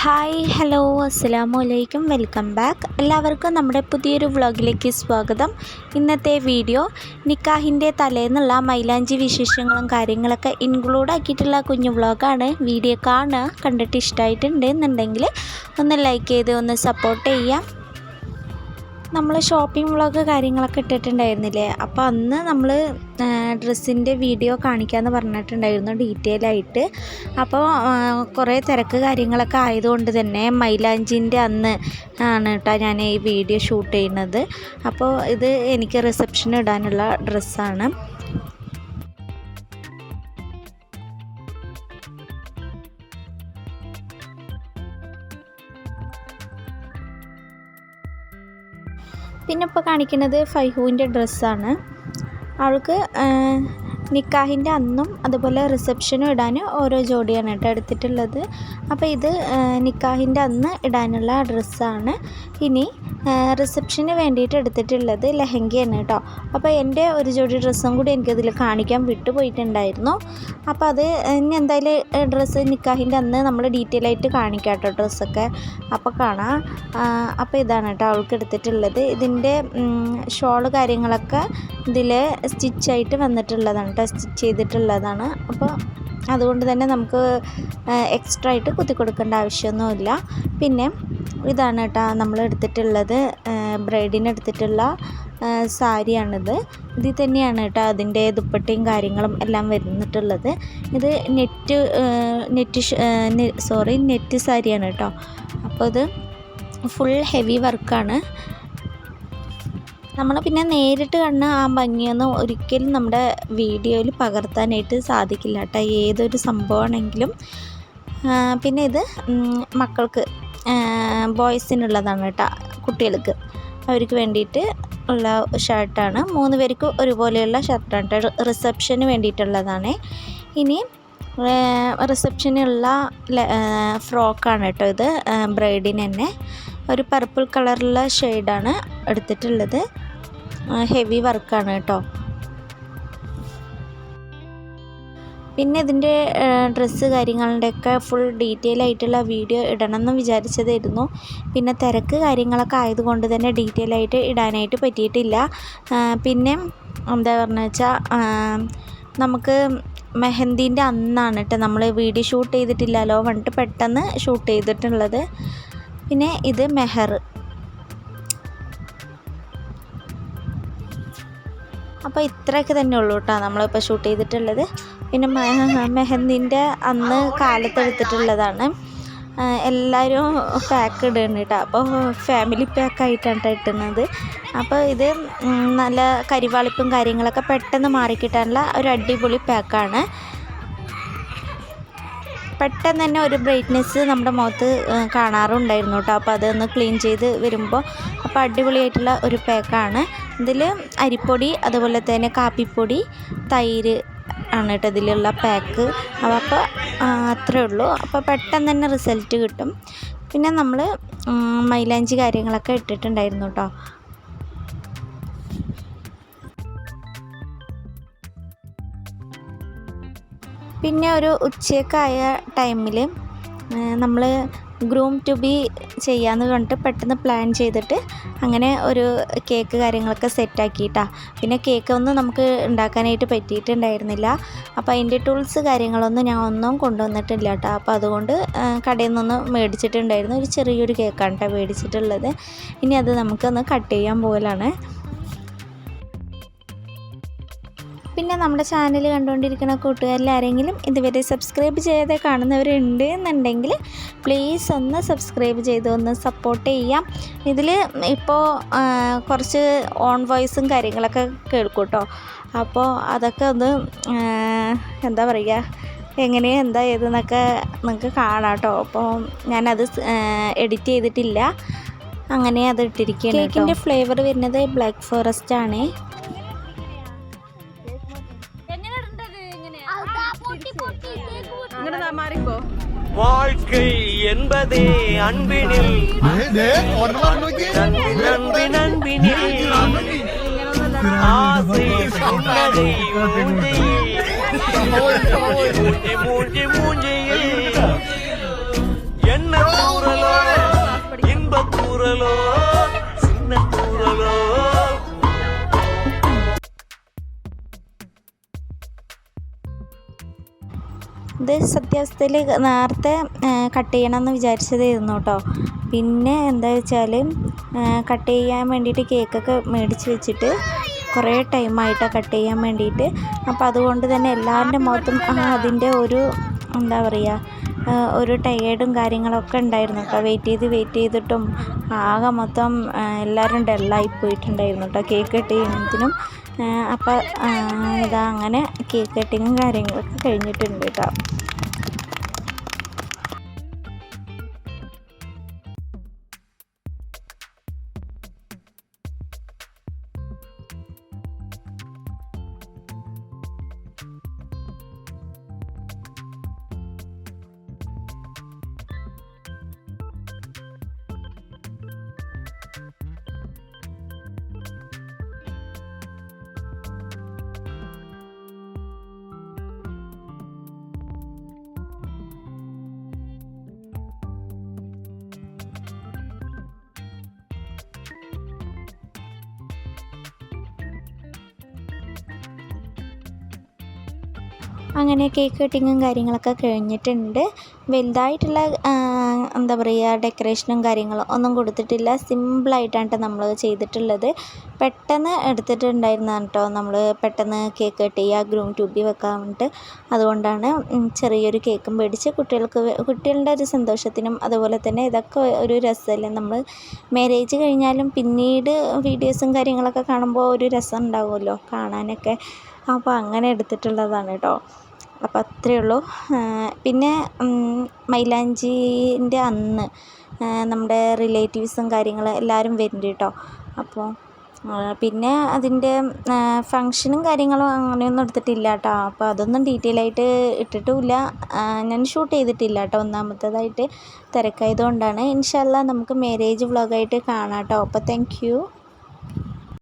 Hi hello അസ്സാമു അലൈക്കും. Welcome back. എല്ലാവർക്കും നമ്മുടെ പുതിയൊരു വ്ളോഗിലേക്ക് സ്വാഗതം. ഇന്നത്തെ വീഡിയോ നിക്കാഹിന്റെ തലേന്നുള്ള മൈലാഞ്ചി വിശേഷങ്ങളും കാര്യങ്ങളൊക്കെ ഇൻക്ലൂഡ് ആക്കിയിട്ടുള്ള കുഞ്ഞു വ്ളോഗാണ്. വീഡിയോ കാണുക കണ്ടിട്ട് ഇഷ്ടമായിട്ടുണ്ടെന്നുണ്ടെങ്കിൽ ഒന്ന് ലൈക്ക് ചെയ്ത് ഒന്ന് സപ്പോർട്ട് ചെയ്യാം നമ്മൾ ഷോപ്പിംഗ് വ്ളോഗ് കാര്യങ്ങളൊക്കെ ഇട്ടിട്ടുണ്ടായിരുന്നില്ലേ? അപ്പോൾ അന്ന് നമ്മൾ ഡ്രസ്സിന്റെ വീഡിയോ കാണിക്കാമെന്ന് പറഞ്ഞിട്ടുണ്ടായിരുന്നു ഡീറ്റെയിൽ ആയിട്ട്. അപ്പോൾ കുറേ തിരക്ക് കാര്യങ്ങളൊക്കെ ആയതുകൊണ്ട് തന്നെ മൈലാഞ്ചിന്റെ അന്ന് ആണ് കേട്ടോ ഞാൻ ഈ വീഡിയോ ഷൂട്ട് ചെയ്യുന്നത്. അപ്പോൾ ഇത് എനിക്ക് റിസപ്ഷൻ ഇടാനുള്ള ഡ്രസ്സാണ് പിന്നെ ഇപ്പോൾ കാണിക്കുന്നത് ഫൈഹുവിന്റെ ഡ്രസ്സാണ്. അവൾക്ക് നിക്കാഹിന്റെ അന്നും അതുപോലെ റിസപ്ഷനും ഇടാൻ ഓരോ ജോഡിയാണ് കേട്ടോ എടുത്തിട്ടുള്ളത്. അപ്പോൾ ഇത് നിക്കാഹിന്റെ അന്ന് ഇടാനുള്ള ഡ്രസ്സാണ്. ഇനി റിസപ്ഷന് വേണ്ടിയിട്ട് എടുത്തിട്ടുള്ളത് ലെഹങ്കയാണ് കേട്ടോ. അപ്പോൾ എന്റെ ഒരു ജോഡി ഡ്രസ്സും കൂടി എനിക്കതിൽ കാണിക്കാൻ വിട്ടുപോയിട്ടുണ്ടായിരുന്നു. അപ്പോൾ അത് ഇനി എന്തായാലും ഡ്രസ്സ് നിക്കാഹിന്റെ അന്ന് നമ്മൾ ഡീറ്റെയിൽ ആയിട്ട് കാണിക്കാം കേട്ടോ ഡ്രസ്സൊക്കെ അപ്പോൾ കാണാം. അപ്പോൾ ഇതാണ് കേട്ടോ അവൾക്ക് എടുത്തിട്ടുള്ളത്. ഇതിന്റെ ഷോൾ കാര്യങ്ങളൊക്കെ ഇതിൽ സ്റ്റിച്ചായിട്ട് വന്നിട്ടുള്ളതാണ് കേട്ടോ സ്റ്റിച്ച് ചെയ്തിട്ടുള്ളതാണ്. അപ്പോൾ അതുകൊണ്ട് തന്നെ നമുക്ക് എക്സ്ട്രാ ആയിട്ട് കുത്തി കൊടുക്കേണ്ട ആവശ്യമൊന്നുമില്ല. പിന്നെ ഇതാണ് കേട്ടോ നമ്മൾ എടുത്തിട്ടുള്ളത് ബ്രൈഡിന് എടുത്തിട്ടുള്ള സാരിയാണിത്. ഇതിൽ തന്നെയാണ് കേട്ടോ അതിന്റെ ദുപ്പട്ടയും കാര്യങ്ങളും എല്ലാം വരുന്നിട്ടുള്ളത്. ഇത് നെറ്റ് നെറ്റ് സോറി നെറ്റ് സാരിയാണ് കേട്ടോ. അപ്പോൾ ഇത് ഫുൾ ഹെവി വർക്കാണ് നമ്മൾ പിന്നെ നേരിട്ട് കണ്ട ആ ഭംഗിയൊന്നും ഒരിക്കലും നമ്മുടെ വീഡിയോയിൽ പകർത്താനായിട്ട് സാധിക്കില്ല കേട്ടോ. ഏതൊരു സംഭവമാണെങ്കിലും. പിന്നെ ഇത് മക്കൾക്ക് ബോയ്സിനുള്ളതാണ് കേട്ടോ കുട്ടികൾക്ക്. അവർക്ക് വേണ്ടിയിട്ട് ഉള്ള ഷർട്ടാണ്. മൂന്ന് പേർക്ക് ഒരുപോലെയുള്ള ഷർട്ടാണ് റിസപ്ഷന് വേണ്ടിയിട്ടുള്ളതാണ്. ഇനി റിസപ്ഷനുള്ള ഫ്രോക്കാണ് കേട്ടോ ഇത് ബ്രൈഡിന് തന്നെ. ഒരു പർപ്പിൾ കളറുള്ള ഷെയ്ഡാണ് എടുത്തിട്ടുള്ളത്. ഹെവി വർക്കാണ് കേട്ടോ. പിന്നെ ഇതിന്റെ ഡ്രസ്സ് കാര്യങ്ങളുടെയൊക്കെ ഫുൾ ഡീറ്റെയിൽ ആയിട്ടുള്ള വീഡിയോ ഇടണം എന്ന് വിചാരിച്ചതായിരുന്നു. പിന്നെ തിരക്ക് കാര്യങ്ങളൊക്കെ ആയതുകൊണ്ട് തന്നെ ഡീറ്റെയിൽ ആയിട്ട് ഇടാനായിട്ട് പറ്റിയിട്ടില്ല. പിന്നെ എന്താ പറഞ്ഞു വെച്ചാൽ നമുക്ക് മെഹന്തിന്റെ അന്നാണ് കേട്ടോ നമ്മൾ വീഡിയോ ഷൂട്ട് ചെയ്തിട്ടില്ലല്ലോ പറഞ്ഞിട്ട് പെട്ടെന്ന് ഷൂട്ട് ചെയ്തിട്ടുള്ളത്. പിന്നെ ഇത് മെഹർ. അപ്പോൾ ഇത്രയൊക്കെ തന്നെ ഉള്ളൂ കേട്ടോ നമ്മളിപ്പോൾ ഷൂട്ട് ചെയ്തിട്ടുള്ളത്. പിന്നെ മെഹന്തിന്റെ അന്ന് കാലത്തെടുത്തിട്ടുള്ളതാണ്. എല്ലാവരും പാക്ക് ഇടുന്നുണ്ട് കേട്ടോ അപ്പോൾ ഫാമിലി പാക്കായിട്ടാണ് ഇട്ടുന്നത്. അപ്പോൾ ഇത് നല്ല കരിവാളിപ്പും കാര്യങ്ങളൊക്കെ പെട്ടെന്ന് മാറിക്കിട്ടാനുള്ള ഒരു അടിപൊളി പാക്കാണ് പെട്ടെന്ന് തന്നെ ഒരു ബ്രൈറ്റ്നെസ് നമ്മുടെ മുഖത്ത് കാണാറുണ്ടായിരുന്നു കേട്ടോ. അപ്പോൾ അതൊന്ന് ക്ലീൻ ചെയ്ത് വരുമ്പോൾ അപ്പോൾ അടിപൊളിയായിട്ടുള്ള ഒരു പാക്കാണ് ഇതിൽ അരിപ്പൊടി അതുപോലെ തന്നെ കാപ്പിപ്പൊടി തൈര് ആണ് കേട്ടോ ഇതിലുള്ള പാക്ക് അപ്പോൾ അത്രേ ഉള്ളൂ. അപ്പോൾ പെട്ടെന്ന് തന്നെ റിസൾട്ട് കിട്ടും. പിന്നെ നമ്മൾ മൈലാഞ്ചി കാര്യങ്ങളൊക്കെ ഇട്ടിട്ടുണ്ടായിരുന്നു കേട്ടോ. പിന്നെ ഒരു ഉച്ചയൊക്കെയായ ടൈമിൽ നമ്മൾ ഗ്രൂം ടു ബി ചെയ്യാമെന്ന് പറഞ്ഞിട്ട് പെട്ടെന്ന് പ്ലാൻ ചെയ്തിട്ട് അങ്ങനെ ഒരു കേക്ക് കാര്യങ്ങളൊക്കെ സെറ്റാക്കിയിട്ടാണ് പിന്നെ കേക്ക് കേക്കൊന്നും നമുക്ക് ഉണ്ടാക്കാനായിട്ട് പറ്റിയിട്ടുണ്ടായിരുന്നില്ല. അപ്പോൾ അതിന്റെ ടൂൾസ് കാര്യങ്ങളൊന്നും ഞാൻ ഒന്നും കൊണ്ടുവന്നിട്ടില്ല കേട്ടോ അപ്പോൾ അതുകൊണ്ട് കടയിൽ നിന്നൊന്ന് മേടിച്ചിട്ടുണ്ടായിരുന്നു. ഒരു ചെറിയൊരു കേക്കാണ് കേട്ടോ മേടിച്ചിട്ടുള്ളത്. ഇനി അത് നമുക്കൊന്ന് കട്ട് ചെയ്യാൻ പോകലാണ് പിന്നെ നമ്മുടെ ചാനൽ കണ്ടുകൊണ്ടിരിക്കുന്ന കൂട്ടുകാരിൽ ആരെങ്കിലും ഇതുവരെ സബ്സ്ക്രൈബ് ചെയ്യാതെ കാണുന്നവരുണ്ട് എന്നുണ്ടെങ്കിൽ പ്ലീസ് ഒന്ന് സബ്സ്ക്രൈബ് ചെയ്ത് ഒന്ന് സപ്പോർട്ട് ചെയ്യാം. ഇതിൽ ഇപ്പോൾ കുറച്ച് ഓൺ വോയിസും കാര്യങ്ങളൊക്കെ കേൾക്കും കേട്ടോ അപ്പോൾ അതൊക്കെ ഒന്ന് എന്താ പറയുക എങ്ങനെ എന്താ ഏതെന്നൊക്കെ നിങ്ങൾക്ക് കാണാം കേട്ടോ അപ്പോൾ ഞാനത് എഡിറ്റ് ചെയ്തിട്ടില്ല. അങ്ങനെ അത് ഇട്ടിരിക്കുകയാണ് കേക്കിന്റെ ഫ്ലേവർ വരുന്നത് ബ്ലാക്ക് ഫോറസ്റ്റ് ആണ്. வாழ்க்கை என்பதே அன்பினில். அன்பின் அன்பின் அன்பினில் ஆசை புன்னகை மூஞ்சி மூஞ்சி மூஞ்சியில் என்ன கூறலோ இன்ப கூறலோ ഇത് സത്യാവസ്ഥയിൽ നേരത്തെ കട്ട് ചെയ്യണമെന്ന് വിചാരിച്ചതായിരുന്നു കേട്ടോ. പിന്നെ എന്താ വെച്ചാൽ കട്ട് ചെയ്യാൻ വേണ്ടിയിട്ട് കേക്കൊക്കെ മേടിച്ച് വെച്ചിട്ട് കുറേ ടൈമായിട്ടാണ് കട്ട് ചെയ്യാൻ വേണ്ടിയിട്ട്. അപ്പോൾ അതുകൊണ്ട് തന്നെ എല്ലാവരുടെ മുഖത്തും അതിന്റെ ഒരു എന്താ പറയുക ഒരു ടയേർഡും കാര്യങ്ങളൊക്കെ ഉണ്ടായിരുന്നു. കേട്ടോ വെയിറ്റ് ചെയ്ത് വെയിറ്റ് ചെയ്തിട്ടും ആകെ മൊത്തം എല്ലാവരും ഡെല്ലായി പോയിട്ടുണ്ടായിരുന്നു കേട്ടോ കേക്ക് കട്ട് ചെയ്യുന്നതിനും അപ്പോൾ ഇതാ അങ്ങനെ കേക്ക് കട്ടിങ്ങും കാര്യങ്ങളൊക്കെ കഴിഞ്ഞിട്ടുണ്ട് കേട്ടോ അങ്ങനെ കേക്ക് കട്ടിങ്ങും കാര്യങ്ങളൊക്കെ കഴിഞ്ഞിട്ടുണ്ട്. വലുതായിട്ടുള്ള എന്താ പറയുക ഡെക്കറേഷനും കാര്യങ്ങളും ഒന്നും കൊടുത്തിട്ടില്ല. സിമ്പിളായിട്ടാണ് നമ്മൾ ചെയ്തിട്ടുള്ളത്. പെട്ടെന്ന് എടുത്തിട്ടുണ്ടായിരുന്നതാണ് കേട്ടോ നമ്മൾ പെട്ടെന്ന് കേക്ക് കട്ട് ചെയ്യുക ഗ്രൂം ട്യൂബി വെക്കാൻ വേണ്ടിയിട്ട് അതുകൊണ്ടാണ് ചെറിയൊരു കേക്കും മേടിച്ച് കുട്ടികൾക്ക് കുട്ടികളുടെ ഒരു സന്തോഷത്തിനും അതുപോലെ തന്നെ ഇതൊക്കെ ഒരു രസമല്ലേ? നമ്മൾ മാരേജ് കഴിഞ്ഞാലും പിന്നീട് വീഡിയോസും കാര്യങ്ങളൊക്കെ കാണുമ്പോൾ ഒരു രസം ഉണ്ടാവുമല്ലോ കാണാനൊക്കെ. അപ്പോൾ അങ്ങനെ എടുത്തിട്ടുള്ളതാണ് കേട്ടോ അപ്പോൾ അത്രയേ ഉള്ളൂ. പിന്നെ മൈലാഞ്ചീന്റെ അന്ന് നമ്മുടെ റിലേറ്റീവ്സും കാര്യങ്ങൾ എല്ലാവരും വരുന്നുണ്ട് കേട്ടോ. അപ്പോൾ പിന്നെ അതിന്റെ ഫങ്ഷനും കാര്യങ്ങളും അങ്ങനെയൊന്നും എടുത്തിട്ടില്ല കേട്ടോ. അപ്പോൾ അതൊന്നും ഡീറ്റെയിൽ ആയിട്ട് ഇട്ടിട്ടുമില്ല. ഞാൻ ഷൂട്ട് ചെയ്തിട്ടില്ല കേട്ടോ. ഒന്നാമത്തേതായിട്ട് തിരക്കായതുകൊണ്ടാണ്. ഇൻഷല്ല നമുക്ക് മാരേജ് വ്ളോഗായിട്ട് കാണാം കേട്ടോ. അപ്പോൾ താങ്ക്